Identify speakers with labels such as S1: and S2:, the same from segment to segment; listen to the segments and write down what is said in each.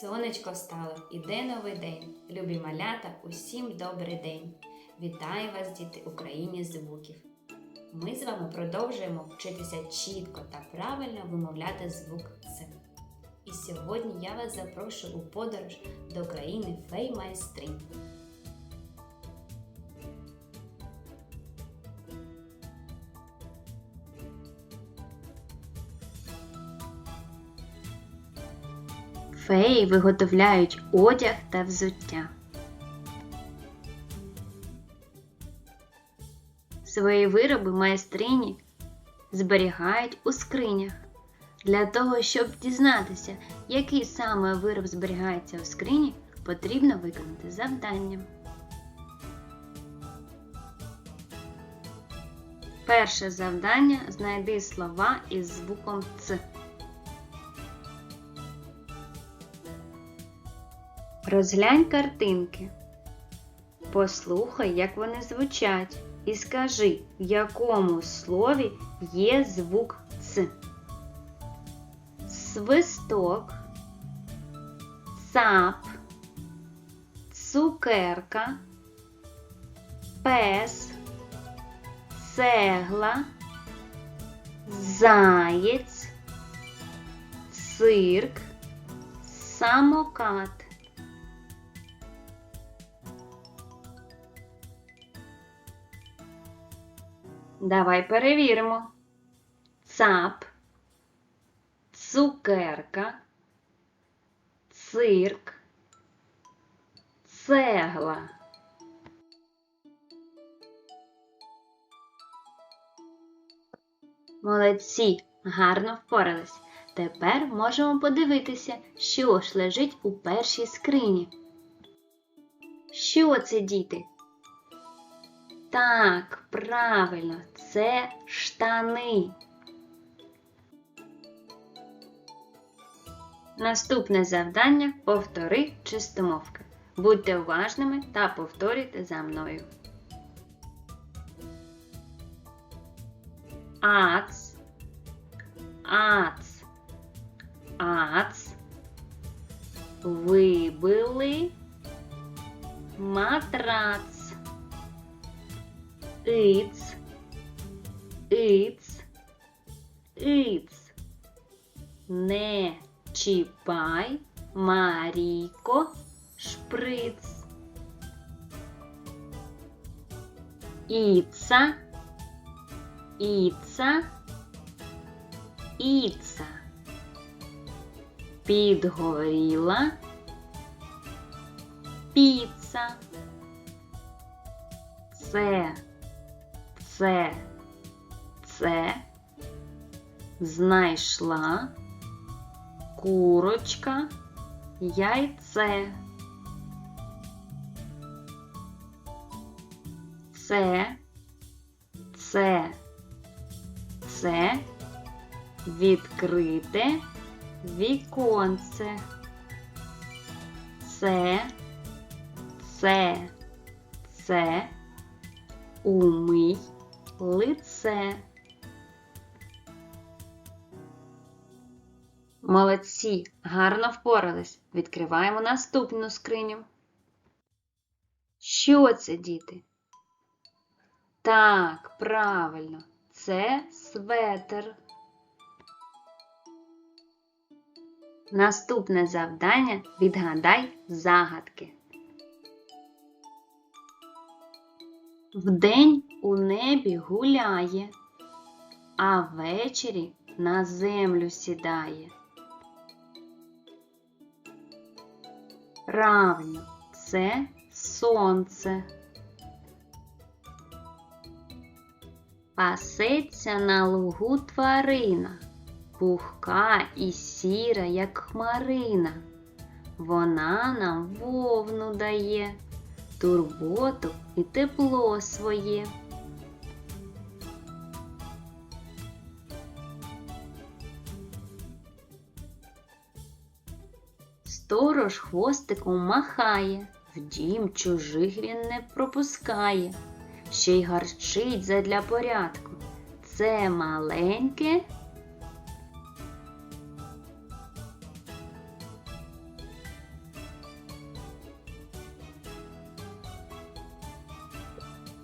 S1: Сонечко встало, іде новий день. Любі малята, усім добрий день. Вітаю вас, діти, Україні звуків. Ми з вами продовжуємо вчитися чітко та правильно вимовляти звук С. І сьогодні я вас запрошую у подорож до країни фей майстринь. Феї виготовляють одяг та взуття. Свої вироби майстрині зберігають у скринях. Для того, щоб дізнатися, який саме вироб зберігається у скрині, потрібно виконати завдання. Перше завдання знайди слова із звуком Ц. Розглянь картинки. Послухай, як вони звучать, і скажи, в якому слові є звук Ц. Свисток, цап, цукерка, пес, цегла, заєць, цирк, самокат. Давай перевіримо. Цап, цукерка, цирк, цегла. Молодці, гарно впорались. Тепер можемо подивитися, що ж лежить у першій скрині. Що це, діти? Так, правильно, це штани. Наступне завдання повтори чистомовки. Будьте уважними та повторюйте за мною. Ац, ац, ац. Вибили матрац. Иц, иц, иц. Не чіпай, Марійко, шприц. Іца, іца, іца. Підгоріла піца. Це це, це знайшла курочка яйце. Це, це, це відкрите віконце. Це, це, це умий лице. Молодці, гарно впорались. Відкриваємо наступну скриню. Що це, діти? Так, правильно, це светер. Наступне завдання відгадай загадки. Вдень у небі гуляє, а ввечері на землю сідає. Правильно, це сонце. Пасеться на лугу тварина, пухка і сіра, як хмарина. Вона нам вовну дає турботу і тепло своє. Сторож хвостиком махає, в дім чужих він не пропускає, ще й гарчить задля порядку. Це маленьке.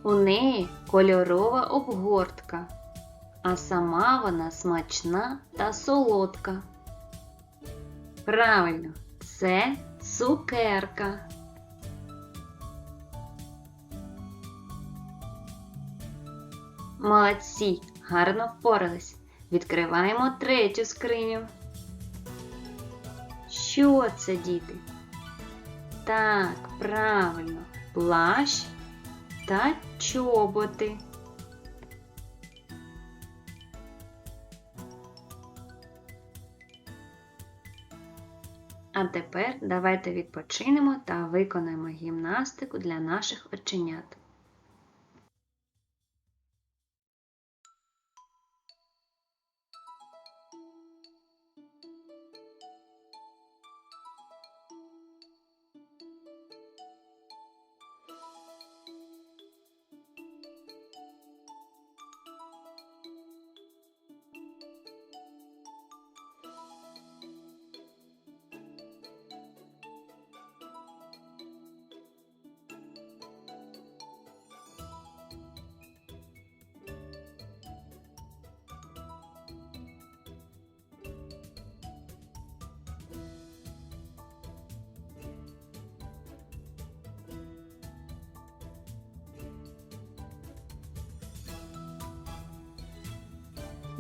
S1: У неї кольорова обгортка, а сама вона смачна та солодка. Правильно, це цукерка. Молодці, гарно впорались. Відкриваємо третю скриню. Що це, діти? Так, правильно, плащ та чоботи. А тепер давайте відпочинемо та виконаємо гімнастику для наших оченят.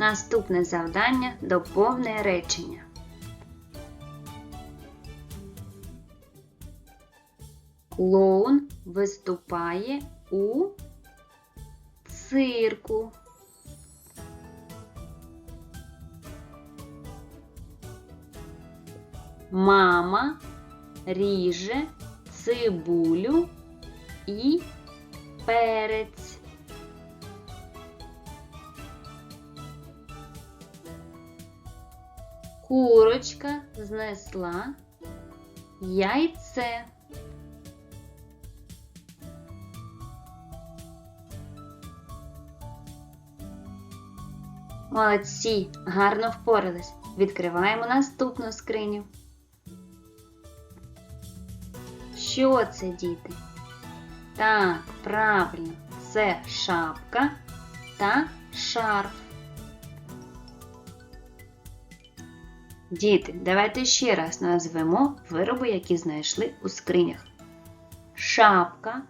S1: Наступне завдання доповне речення. Клоун виступає у цирку. Мама ріже цибулю і перець. Курочка знесла яйце. Молодці, гарно впорались. Відкриваємо наступну скриню. Що це, діти? Так, правильно, це шапка та шарф. Діти, давайте ще раз назвемо вироби, які знайшли у скринях. Шапка,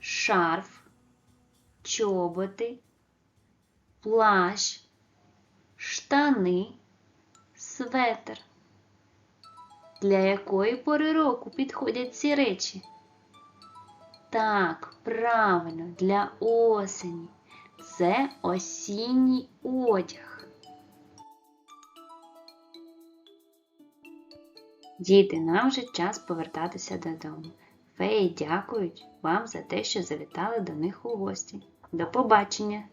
S1: шарф, чоботи, плащ, штани, светр. Для якої пори року підходять ці речі? Так, правильно, для осені. Це осінній одяг. Діти, нам вже час повертатися додому. Феї дякують вам за те, що завітали до них у гості. До побачення!